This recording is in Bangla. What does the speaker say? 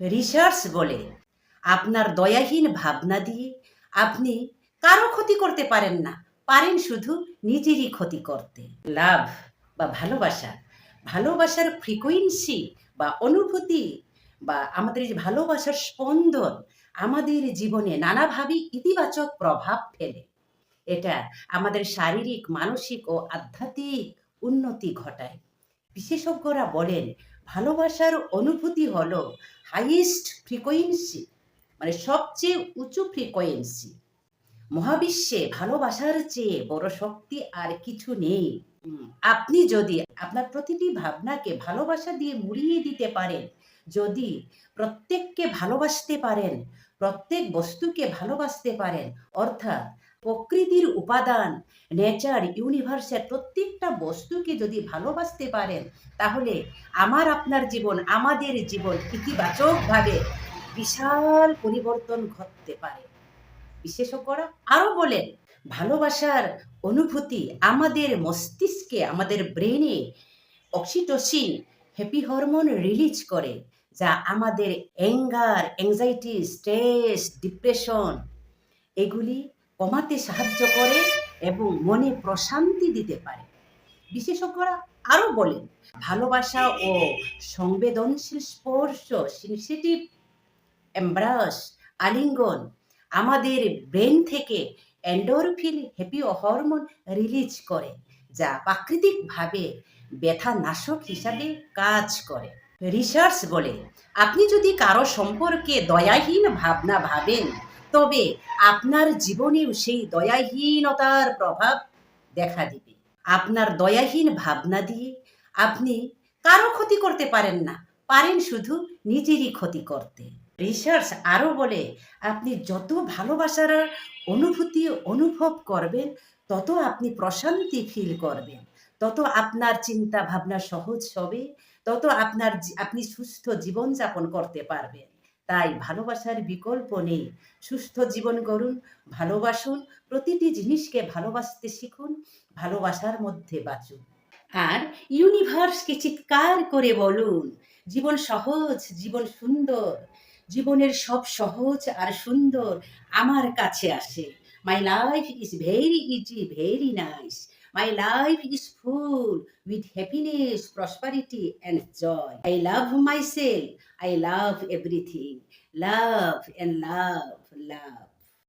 রিসার্চ বলে। আপনার দয়াহীন ভাবনা দিয়ে আপনি কারও ক্ষতি করতে পারেন না। পারেন শুধু নিজেরই ক্ষতি করতে। লাভ বা ভালোবাসা, ভালোবাসার ফ্রিকোয়েন্সি বা অনুভূতি বা আমাদের যে ভালোবাসার স্পন্দন আমাদের জীবনে নানাভাবে ইতিবাচক প্রভাব ফেলে। এটা আমাদের শারীরিক, মানসিক ও আধ্যাত্মিক উন্নতি ঘটায়। বিশেষজ্ঞরা বলেন ভালোবাসার অনুভূতি হলো হাইয়েস্ট ফ্রিকোয়েন্সি মানে সবচেয়ে উঁচু ফ্রিকোয়েন্সি মহাবিশ্বে ভালোবাসার চেয়ে বড় শক্তি আর কিছু নেই। আপনি যদি আপনার প্রতিটি ভাবনাকে ভালোবাসা দিয়ে মুড়িয়ে দিতে পারেন যদি প্রত্যেককে ভালোবাসতে পারেন প্রত্যেক বস্তুকে ভালোবাসতে পারেন অর্থাৎ প্রকৃতির উপাদান। নেচার ইউনিভার্সের প্রত্যেকটা বস্তুকে যদি ভালোবাসতে পারেন, তাহলে আমার আপনার জীবন, আমাদের জীবন ইতিবাচকভাবে বিশাল পরিবর্তন ঘটতে পারে। বিশেষজ্ঞরা আরও বলেন, ভালোবাসার অনুভূতি আমাদের মস্তিষ্কে, আমাদের ব্রেনে অক্সিটোসিন, হ্যাপি হরমোন রিলিজ করে, যা আমাদের অ্যাঙ্গার অ্যাংজাইটি স্ট্রেস ডিপ্রেশন এগুলি কমাতে সাহায্য করে এবং মনে প্রশান্তি দিতে পারে। বিশেষজ্ঞরা আরও বলেন, ভালোবাসা ও সংবেদনশীল স্পর্শ সেন্সিটিভ এমব্রাস আলিঙ্গন আমাদের ব্রেন থেকে এন্ডোরফিন হ্যাপি হরমোন রিলিজ করে, যা প্রাকৃতিকভাবে ব্যথা নাশক হিসাবে কাজ করে। রিসার্চ বলে, আপনি যদি কারও সম্পর্কে দয়াহীন ভাবনা ভাবেন তবে আপনার জীবনেও সেই দয়াহীনতার প্রভাব দেখা দিবে। আপনার দয়াহীন ভাবনা দিয়ে আপনি কারও ক্ষতি করতে পারেন না, পারেন শুধু নিজেরই ক্ষতি করতে। রিসার্চ আরও বলে, আপনি যত ভালোবাসার অনুভূতি অনুভব করবেন, তত আপনি প্রশান্তি ফিল করবেন। তত আপনার চিন্তা ভাবনা সহজ হবে, তত আপনার আপনি সুস্থ জীবনযাপন করতে পারবেন। তাই ভালোবাসার বিকল্প নেই। সুস্থ জীবন করুন ভালোবাসুন, প্রতিটি জিনিসকে ভালোবাসতে শিখুন, ভালোবাসার মধ্যে বাঁচুন। আর ইউনিভার্সকে চিৎকার করে বলুন, জীবন সহজ, জীবন সুন্দর, জীবনের সব সহজ আর সুন্দর আমার কাছে আসে। My life is very easy very nice My life is full with happiness, prosperity, and joy. I love myself. I love everything. Love and love, love.